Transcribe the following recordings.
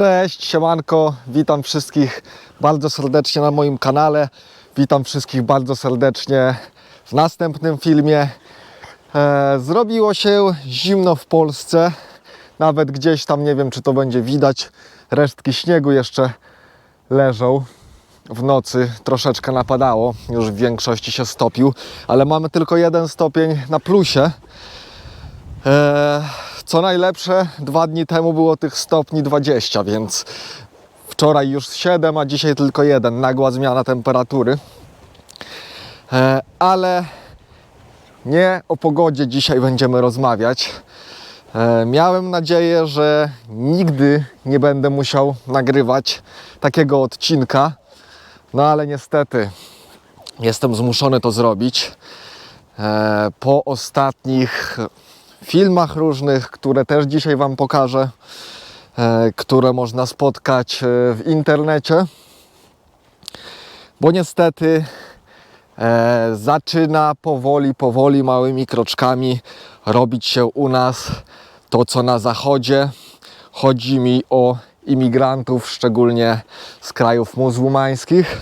Cześć, siemanko, witam wszystkich bardzo serdecznie na moim kanale. Witam wszystkich bardzo serdecznie w następnym filmie. E, zrobiło się zimno w Polsce, nawet gdzieś tam, nie wiem czy to będzie widać, resztki śniegu jeszcze leżą. W nocy troszeczkę napadało, już w większości się stopił, ale mamy tylko jeden stopień na plusie. E, co najlepsze, dwa dni temu było tych stopni 20, więc wczoraj już 7, a dzisiaj tylko jeden. Nagła zmiana temperatury. E, ale nie o pogodzie dzisiaj będziemy rozmawiać. E, miałem nadzieję, że nigdy nie będę musiał nagrywać takiego odcinka, no ale niestety jestem zmuszony to zrobić. E, po ostatnich filmach różnych, które też dzisiaj Wam pokażę, e, które można spotkać e, w internecie. Bo niestety e, zaczyna powoli, powoli, małymi kroczkami robić się u nas to, co na zachodzie. Chodzi mi o imigrantów, szczególnie z krajów muzułmańskich.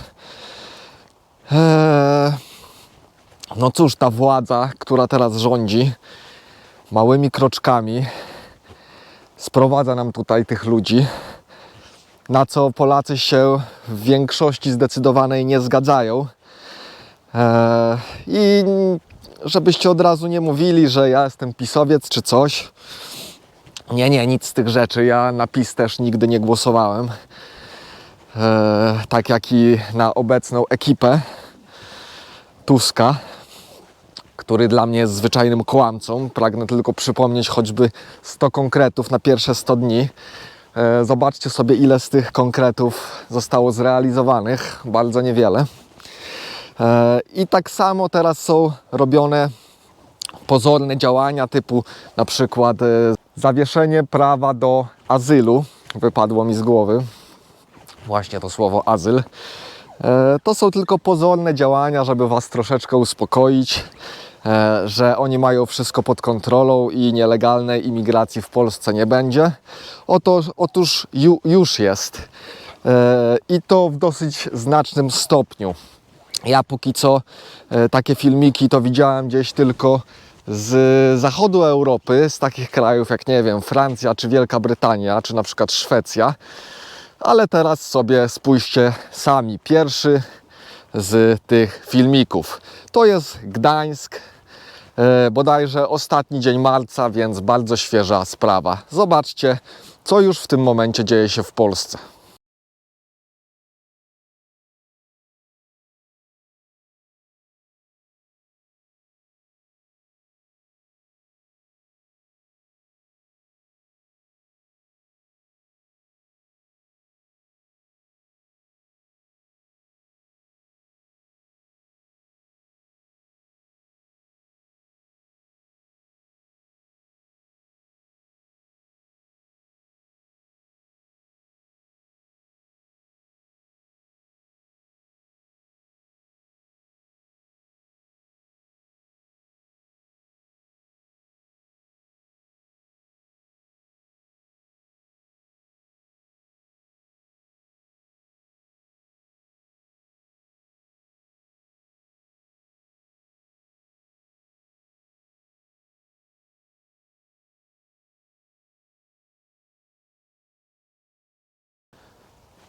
No cóż, ta władza, która teraz rządzi, małymi kroczkami sprowadza nam tutaj tych ludzi, na co Polacy się w większości zdecydowanej nie zgadzają. Eee, I żebyście od razu nie mówili, że ja jestem pisowiec czy coś. Nie, nie, nic z tych rzeczy. Ja na PiS też nigdy nie głosowałem. Eee, tak jak i na obecną ekipę Tuska który dla mnie jest zwyczajnym kłamcą. Pragnę tylko przypomnieć choćby 100 konkretów na pierwsze 100 dni. E, Zobaczcie sobie, ile z tych konkretów zostało zrealizowanych. Bardzo niewiele. E, I tak samo teraz są robione pozorne działania typu na przykład e, zawieszenie prawa do azylu. Wypadło mi z głowy właśnie to słowo azyl. To są tylko pozorne działania, żeby Was troszeczkę uspokoić, że oni mają wszystko pod kontrolą i nielegalnej imigracji w Polsce nie będzie. Oto, otóż ju, już jest E, i to w dosyć znacznym stopniu. Ja póki co e, takie filmiki to widziałem gdzieś tylko z zachodu Europy, z takich krajów jak nie wiem, Francja czy Wielka Brytania, czy na przykład Szwecja. Ale teraz sobie spójrzcie sami. Pierwszy z tych filmików. To jest Gdańsk, e, bodajże ostatni dzień marca, więc bardzo świeża sprawa. Zobaczcie, co już w tym momencie dzieje się w Polsce.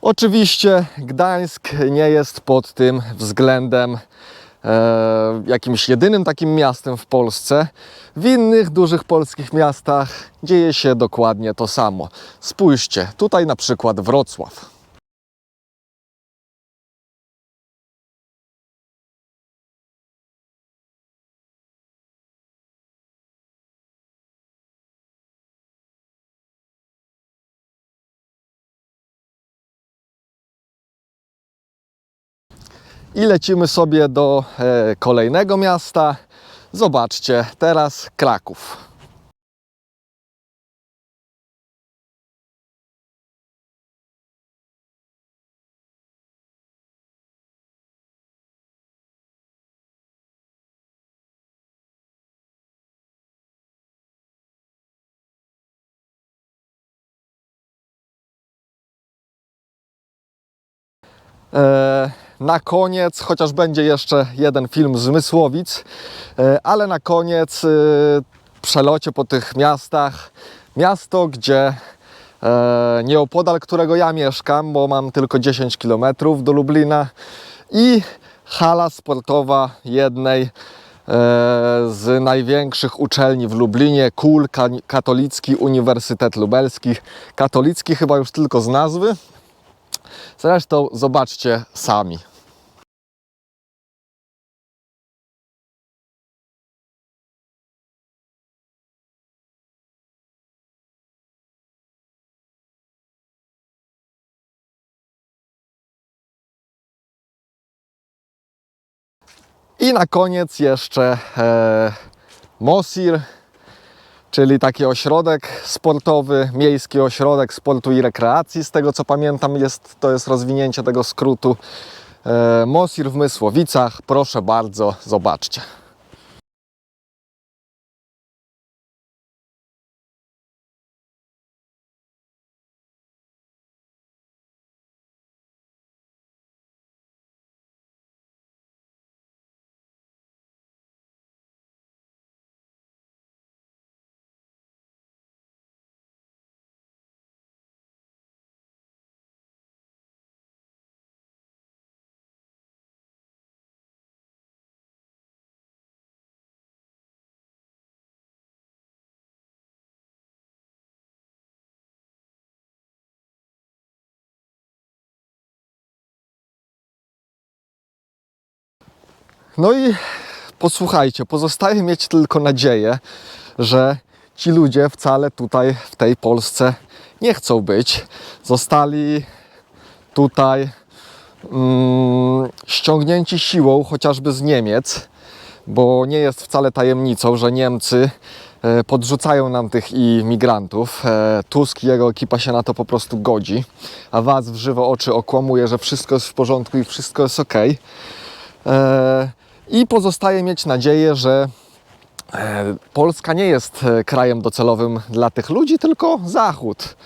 Oczywiście Gdańsk nie jest pod tym względem e, jakimś jedynym takim miastem w Polsce. W innych dużych polskich miastach dzieje się dokładnie to samo. Spójrzcie, tutaj na przykład Wrocław. I lecimy sobie do e, kolejnego miasta. Zobaczcie, teraz Kraków. Na koniec, chociaż będzie jeszcze jeden film z Mysłowic, e, ale na koniec e, przelocie po tych miastach. Miasto, gdzie e, nieopodal którego ja mieszkam, bo mam tylko 10 km do Lublina i hala sportowa jednej z największych uczelni w Lublinie, KUL, Ka- Katolicki Uniwersytet Lubelski. Katolicki chyba już tylko z nazwy. Zresztą zobaczcie sami. I na koniec jeszcze e, Mosir, czyli taki ośrodek sportowy, miejski ośrodek sportu i rekreacji. Z tego co pamiętam, jest, to jest rozwinięcie tego skrótu. E, Mosir w Mysłowicach, proszę bardzo, zobaczcie. No i posłuchajcie, pozostaje mieć tylko nadzieję, że ci ludzie wcale tutaj w tej Polsce nie chcą być. Zostali tutaj mm, ściągnięci siłą chociażby z Niemiec, bo nie jest wcale tajemnicą, że Niemcy e, podrzucają nam tych imigrantów. E, Tusk i jego ekipa się na to po prostu godzi, a was w żywe oczy okłamuje, że wszystko jest w porządku i wszystko jest ok. I pozostaje mieć nadzieję, że e, Polska nie jest e, krajem docelowym dla tych ludzi, tylko Zachód.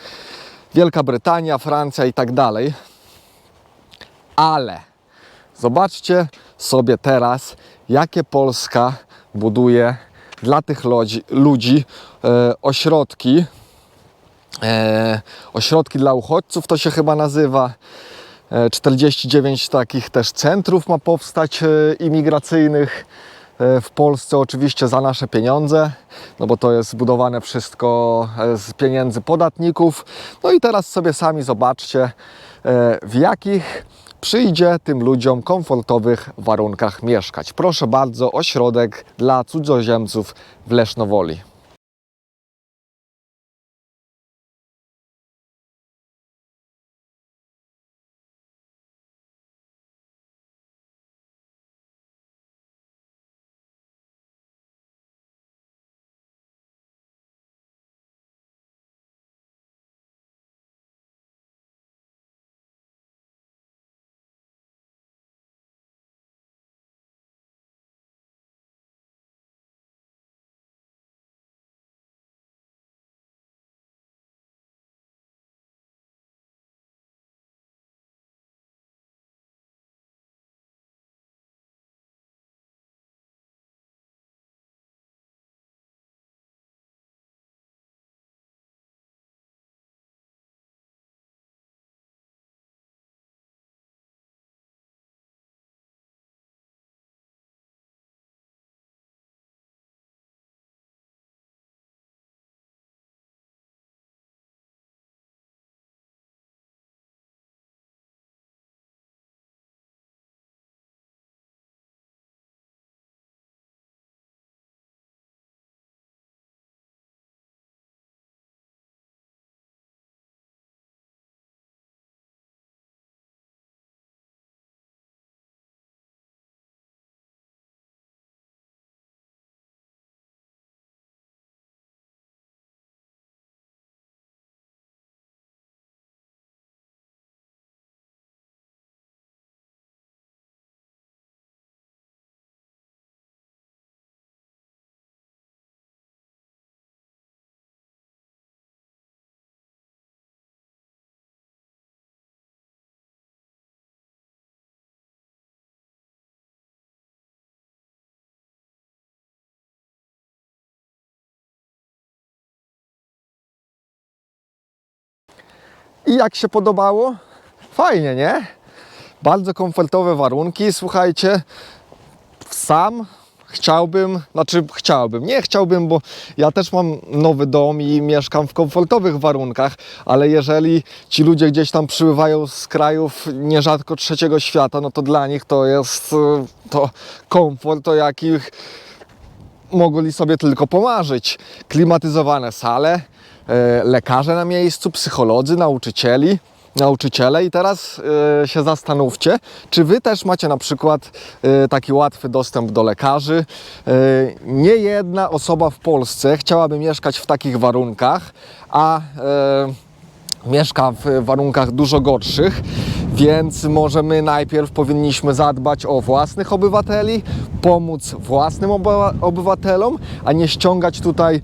Wielka Brytania, Francja i tak dalej. Ale zobaczcie sobie teraz, jakie Polska buduje dla tych ludzi, ludzi e, ośrodki. E, ośrodki dla uchodźców to się chyba nazywa. E, 49 takich też centrów ma powstać e, imigracyjnych e, w Polsce, oczywiście za nasze pieniądze, no bo to jest zbudowane wszystko e, z pieniędzy podatników. No i teraz sobie sami zobaczcie, e, w jakich przyjdzie tym ludziom komfortowych warunkach mieszkać. Proszę bardzo, ośrodek dla cudzoziemców w Lesznowoli. I jak się podobało? Fajnie, nie? Bardzo komfortowe warunki, słuchajcie. Sam chciałbym, znaczy chciałbym, nie chciałbym, bo ja też mam nowy dom i mieszkam w komfortowych warunkach, ale jeżeli ci ludzie gdzieś tam przybywają z krajów nierzadko trzeciego świata, no to dla nich to jest e, to komfort, o jakich mogli sobie tylko pomarzyć. Klimatyzowane sale, lekarze na miejscu, psycholodzy, nauczycieli, nauczyciele i teraz e, się zastanówcie, czy wy też macie na przykład e, taki łatwy dostęp do lekarzy. E, nie jedna osoba w Polsce chciałaby mieszkać w takich warunkach, a e, mieszka w warunkach dużo gorszych, więc może my najpierw powinniśmy zadbać o własnych obywateli, pomóc własnym obywa- obywatelom, a nie ściągać tutaj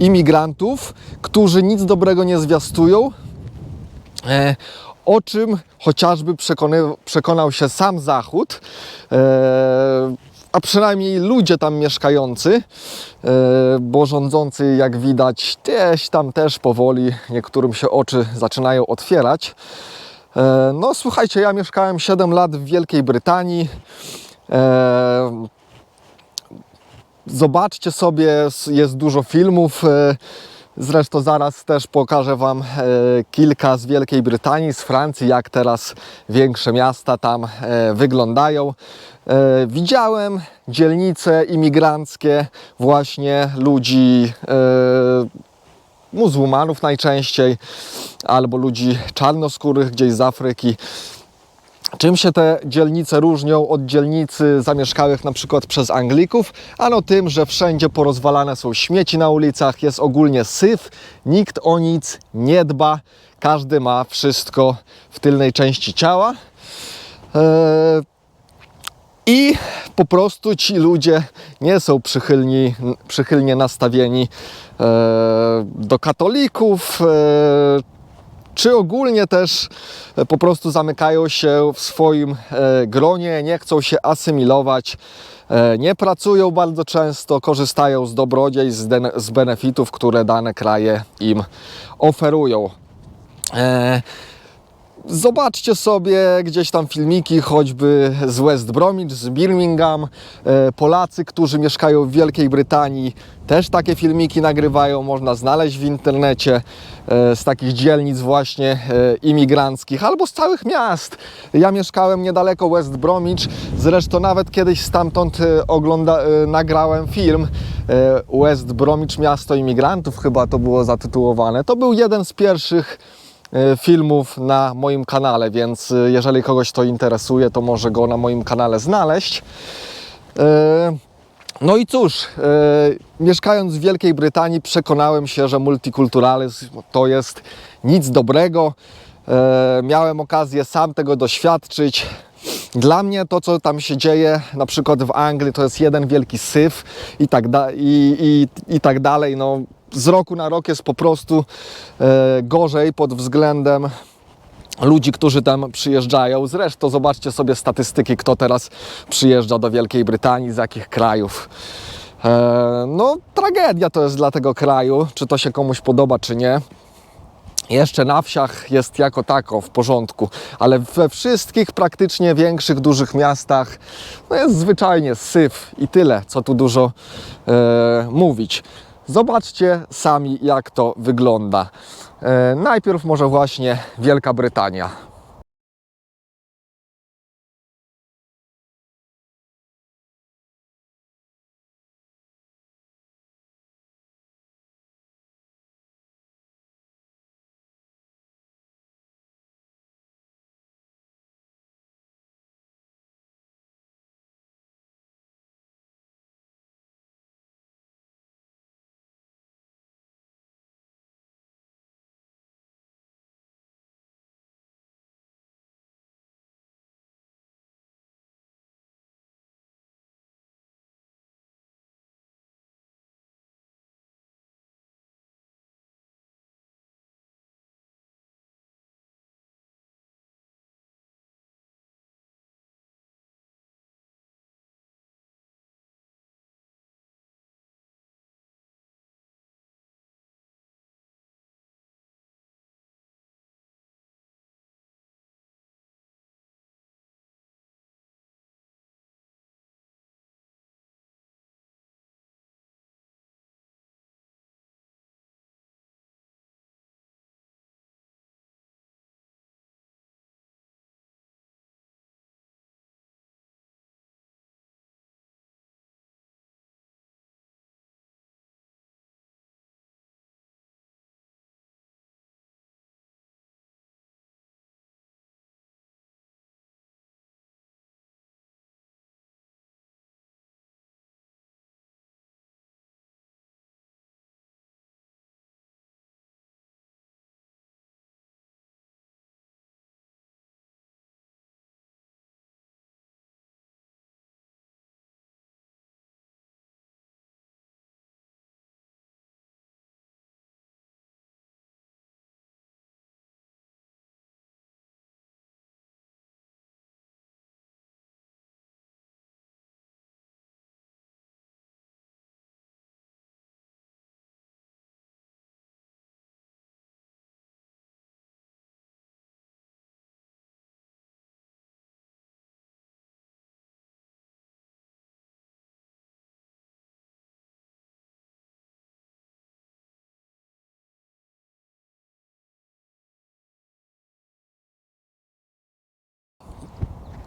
imigrantów, którzy nic dobrego nie zwiastują, e, o czym chociażby przekonał się sam Zachód, e, a przynajmniej ludzie tam mieszkający, e, bo rządzący, jak widać, gdzieś tam też powoli niektórym się oczy zaczynają otwierać. E, No słuchajcie, ja mieszkałem 7 lat w Wielkiej Brytanii. E, Zobaczcie sobie, jest dużo filmów. Zresztą zaraz też pokażę Wam kilka z Wielkiej Brytanii, z Francji, jak teraz większe miasta tam wyglądają. E, Widziałem dzielnice imigranckie, właśnie ludzi e, muzułmanów najczęściej, albo ludzi czarnoskórych gdzieś z Afryki. Czym się te dzielnice różnią od dzielnicy zamieszkałych na przykład przez Anglików? Ano tym, że wszędzie porozwalane są śmieci na ulicach, jest ogólnie syf, nikt o nic nie dba, każdy ma wszystko w tylnej części ciała. Eee, I po prostu ci ludzie nie są przychylni, przychylnie nastawieni e, do katolików, e, czy ogólnie też e, po prostu zamykają się w swoim e, gronie, nie chcą się asymilować, e, nie pracują bardzo często, korzystają z dobrodziejstw, z, benefitów, które dane kraje im oferują. E, Zobaczcie sobie gdzieś tam filmiki, choćby z West Bromwich, z Birmingham. E, Polacy, którzy mieszkają w Wielkiej Brytanii, też takie filmiki nagrywają, można znaleźć w internecie e, z takich dzielnic właśnie e, imigranckich albo z całych miast. Ja mieszkałem niedaleko West Bromwich, zresztą nawet kiedyś stamtąd ogląda, nagrałem film West Bromwich, miasto imigrantów, chyba to było zatytułowane. To był jeden z pierwszych filmów na moim kanale, więc e, jeżeli kogoś to interesuje, to może go na moim kanale znaleźć. E, No i cóż, e, mieszkając w Wielkiej Brytanii przekonałem się, że multikulturalizm to jest nic dobrego. E, Miałem okazję sam tego doświadczyć. Dla mnie to, co tam się dzieje, na przykład w Anglii, to jest jeden wielki syf i tak, da- i, i, i tak dalej. No, z roku na rok jest po prostu e, gorzej pod względem ludzi, którzy tam przyjeżdżają. Zresztą zobaczcie sobie statystyki, kto teraz przyjeżdża do Wielkiej Brytanii, z jakich krajów. E, no, tragedia to jest dla tego kraju, czy to się komuś podoba, czy nie. Jeszcze na wsiach jest jako tako w porządku, ale we wszystkich praktycznie większych, dużych miastach no jest zwyczajnie syf i tyle, co tu dużo e, mówić. Zobaczcie sami, jak to wygląda. E, najpierw może właśnie Wielka Brytania.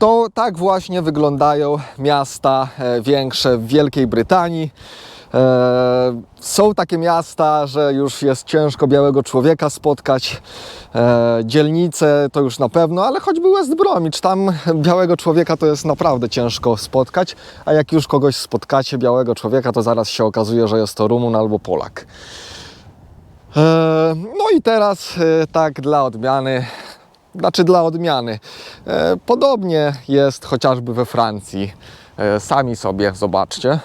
To tak właśnie wyglądają miasta e, większe w Wielkiej Brytanii. E, Są takie miasta, że już jest ciężko białego człowieka spotkać. E, Dzielnice to już na pewno, ale choćby West Bromwich, tam białego człowieka to jest naprawdę ciężko spotkać. A jak już kogoś spotkacie, białego człowieka, to zaraz się okazuje, że jest to Rumun albo Polak. No i teraz tak dla odmiany, znaczy dla odmiany. e, Podobnie jest chociażby we Francji. E, Sami sobie zobaczcie.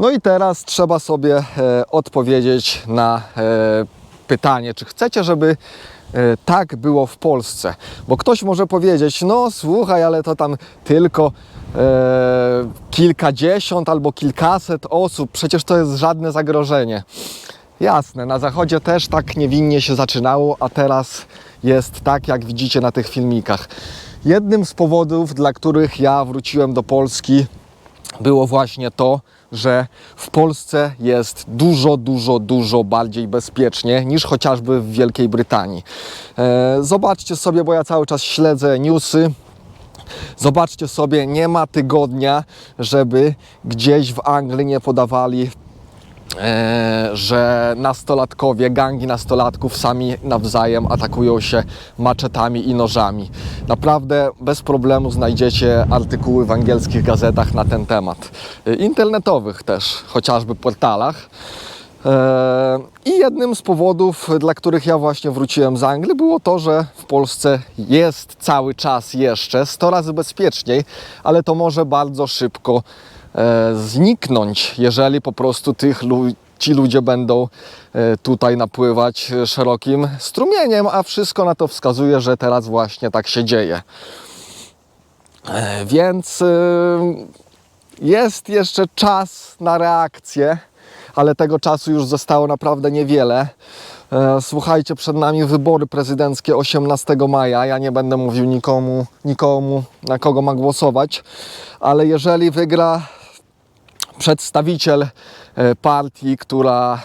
No i teraz trzeba sobie e, odpowiedzieć na e, pytanie, czy chcecie, żeby e, tak było w Polsce. Bo ktoś może powiedzieć, no słuchaj, ale to tam tylko e, kilkadziesiąt albo kilkaset osób, przecież to jest żadne zagrożenie. Jasne, na zachodzie też tak niewinnie się zaczynało, a teraz jest tak, jak widzicie na tych filmikach. Jednym z powodów, dla których ja wróciłem do Polski, było właśnie to, że w Polsce jest dużo, dużo, dużo bardziej bezpiecznie niż chociażby w Wielkiej Brytanii. E, zobaczcie sobie, bo ja cały czas śledzę newsy. Zobaczcie sobie, nie ma tygodnia, żeby gdzieś w Anglii nie podawali że nastolatkowie, gangi nastolatków sami nawzajem atakują się maczetami i nożami. Naprawdę bez problemu znajdziecie artykuły w angielskich gazetach na ten temat. E, Internetowych też, chociażby portalach. E, I jednym z powodów, dla których ja właśnie wróciłem z Anglii, było to, że w Polsce jest cały czas jeszcze 100 razy bezpieczniej, ale to może bardzo szybko e, zniknąć, jeżeli po prostu tych lu- ci ludzie będą e, tutaj napływać e, szerokim strumieniem, a wszystko na to wskazuje, że teraz właśnie tak się dzieje. E, Więc e, jest jeszcze czas na reakcję, ale tego czasu już zostało naprawdę niewiele. E, Słuchajcie, przed nami wybory prezydenckie 18 maja. Ja nie będę mówił nikomu, nikomu na kogo ma głosować, ale jeżeli wygra przedstawiciel e, partii, która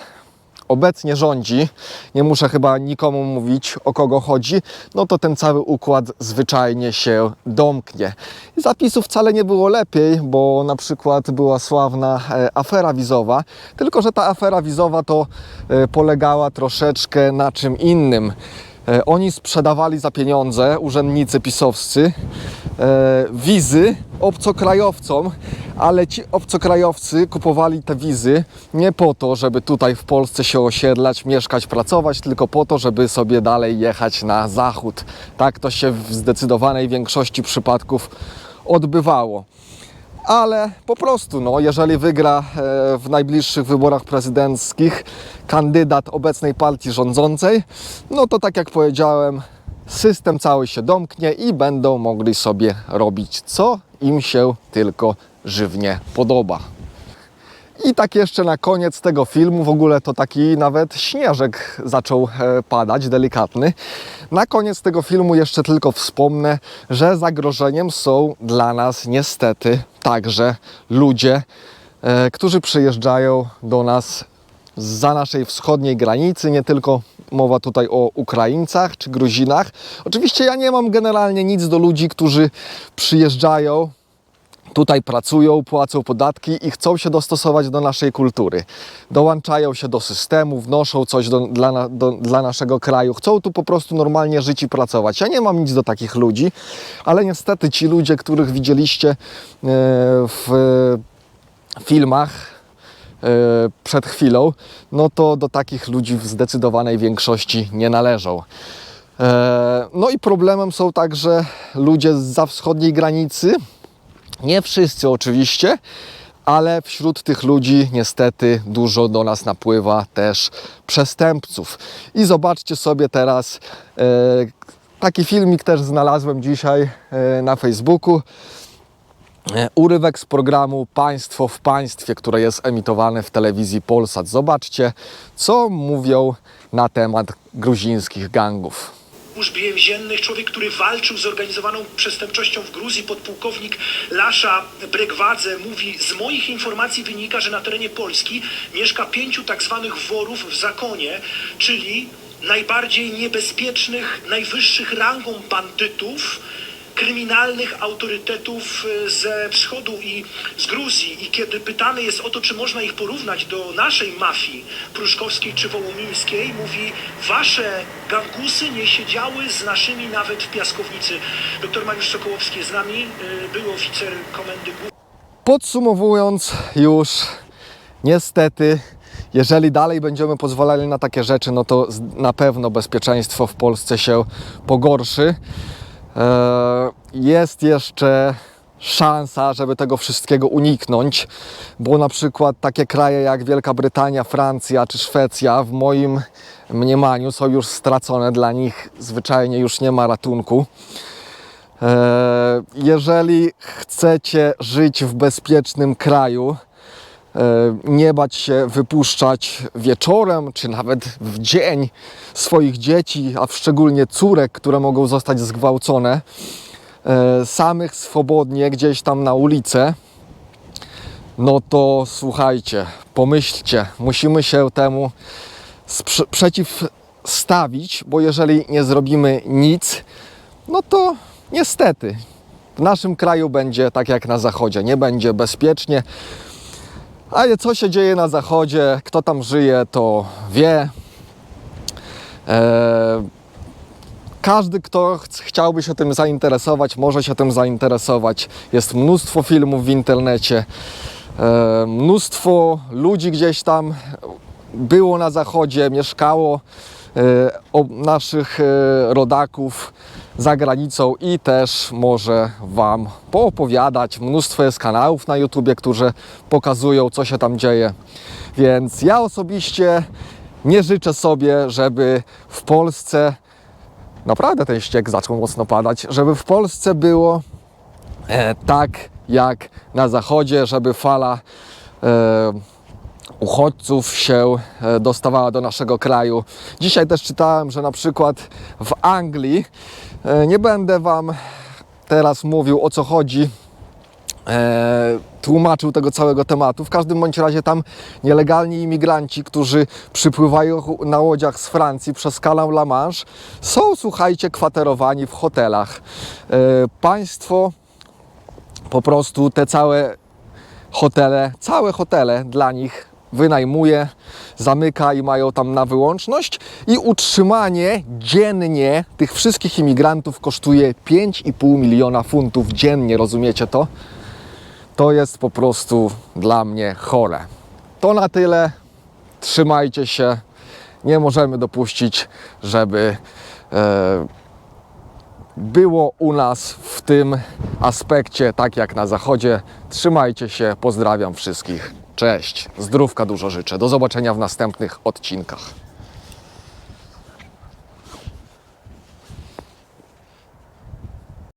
obecnie rządzi, nie muszę chyba nikomu mówić o kogo chodzi, no to ten cały układ zwyczajnie się domknie. Zapisów wcale nie było lepiej, bo na przykład była sławna e, afera wizowa, tylko że ta afera wizowa to e, polegała troszeczkę na czym innym. E, Oni sprzedawali za pieniądze, urzędnicy pisowscy, e, wizy obcokrajowcom, ale ci obcokrajowcy kupowali te wizy nie po to, żeby tutaj w Polsce się osiedlać, mieszkać, pracować, tylko po to, żeby sobie dalej jechać na zachód. Tak to się w zdecydowanej większości przypadków odbywało ale po prostu, no, jeżeli wygra e, w najbliższych wyborach prezydenckich kandydat obecnej partii rządzącej, no to tak jak powiedziałem, system cały się domknie i będą mogli sobie robić co im się tylko żywnie podoba. I tak jeszcze na koniec tego filmu, w ogóle to taki nawet śnieżek zaczął e, padać, delikatny. Na koniec tego filmu jeszcze tylko wspomnę, że zagrożeniem są dla nas niestety także ludzie, e, którzy przyjeżdżają do nas za naszej wschodniej granicy, nie tylko mowa tutaj o Ukraińcach czy Gruzinach. Oczywiście ja nie mam generalnie nic do ludzi, którzy przyjeżdżają tutaj pracują, płacą podatki i chcą się dostosować do naszej kultury. Dołączają się do systemu, wnoszą coś do, dla, do, dla naszego kraju, chcą tu po prostu normalnie żyć i pracować. Ja nie mam nic do takich ludzi, ale niestety ci ludzie, których widzieliście e, w filmach, e, przed chwilą, no to do takich ludzi w zdecydowanej większości nie należą. E, No i problemem są także ludzie za wschodniej granicy, nie wszyscy oczywiście, ale wśród tych ludzi niestety dużo do nas napływa też przestępców. I zobaczcie sobie teraz, e, taki filmik też znalazłem dzisiaj e, na Facebooku. E, Urywek z programu Państwo w Państwie, które jest emitowane w telewizji Polsat. Zobaczcie, co mówią na temat gruzińskich gangów. Służb więziennych, człowiek, który walczył z zorganizowaną przestępczością w Gruzji, podpułkownik Lasza Bregwadze mówi, z moich informacji wynika, że na terenie Polski mieszka pięciu tak zwanych worów w zakonie, czyli najbardziej niebezpiecznych, najwyższych rangą bandytów, kryminalnych autorytetów e, ze wschodu i z Gruzji. I kiedy pytany jest o to, czy można ich porównać do naszej mafii pruszkowskiej czy wołomińskiej, mówi, wasze gangusy nie siedziały z naszymi nawet w piaskownicy. Doktor Mariusz Sokołowski jest z nami, e, był oficer komendy. Podsumowując już, niestety, jeżeli dalej będziemy pozwalali na takie rzeczy, no to na pewno bezpieczeństwo w Polsce się pogorszy. E, Jest jeszcze szansa, żeby tego wszystkiego uniknąć, bo na przykład takie kraje jak Wielka Brytania, Francja czy Szwecja w moim mniemaniu są już stracone, dla nich zwyczajnie już nie ma ratunku. E, Jeżeli chcecie żyć w bezpiecznym kraju, nie bać się wypuszczać wieczorem czy nawet w dzień swoich dzieci, a szczególnie córek, które mogą zostać zgwałcone, e, samych swobodnie gdzieś tam na ulicę, no to słuchajcie, pomyślcie, musimy się temu przeciwstawić, bo jeżeli nie zrobimy nic, no to niestety w naszym kraju będzie tak jak na zachodzie, nie będzie bezpiecznie. Ale co się dzieje na zachodzie, kto tam żyje, to wie. Eee, każdy, kto ch- chciałby się tym zainteresować, może się tym zainteresować. Jest mnóstwo filmów w internecie, e, mnóstwo ludzi gdzieś tam było na zachodzie, mieszkało e, o naszych e, rodaków za granicą i też może Wam poopowiadać. Mnóstwo jest kanałów na YouTubie, którzy pokazują, co się tam dzieje. Więc ja osobiście nie życzę sobie, żeby w Polsce naprawdę ten ściek zaczął mocno padać, żeby w Polsce było e, tak jak na zachodzie, żeby fala e, uchodźców się e, dostawała do naszego kraju. Dzisiaj też czytałem, że na przykład w Anglii, nie będę Wam teraz mówił o co chodzi, e, tłumaczył tego całego tematu. W każdym bądź razie tam nielegalni imigranci, którzy przypływają na łodziach z Francji przez kanał La Manche, są, słuchajcie, kwaterowani w hotelach. E, państwo po prostu te całe hotele, całe hotele dla nich wynajmuje, zamyka i mają tam na wyłączność i utrzymanie dziennie tych wszystkich imigrantów kosztuje 5,5 miliona funtów dziennie, rozumiecie to? To jest po prostu dla mnie chore. To na tyle. Trzymajcie się. Nie możemy dopuścić, żeby e, było u nas w tym aspekcie tak jak na zachodzie. Trzymajcie się, pozdrawiam wszystkich. Cześć, zdrówka dużo życzę. Do zobaczenia w następnych odcinkach.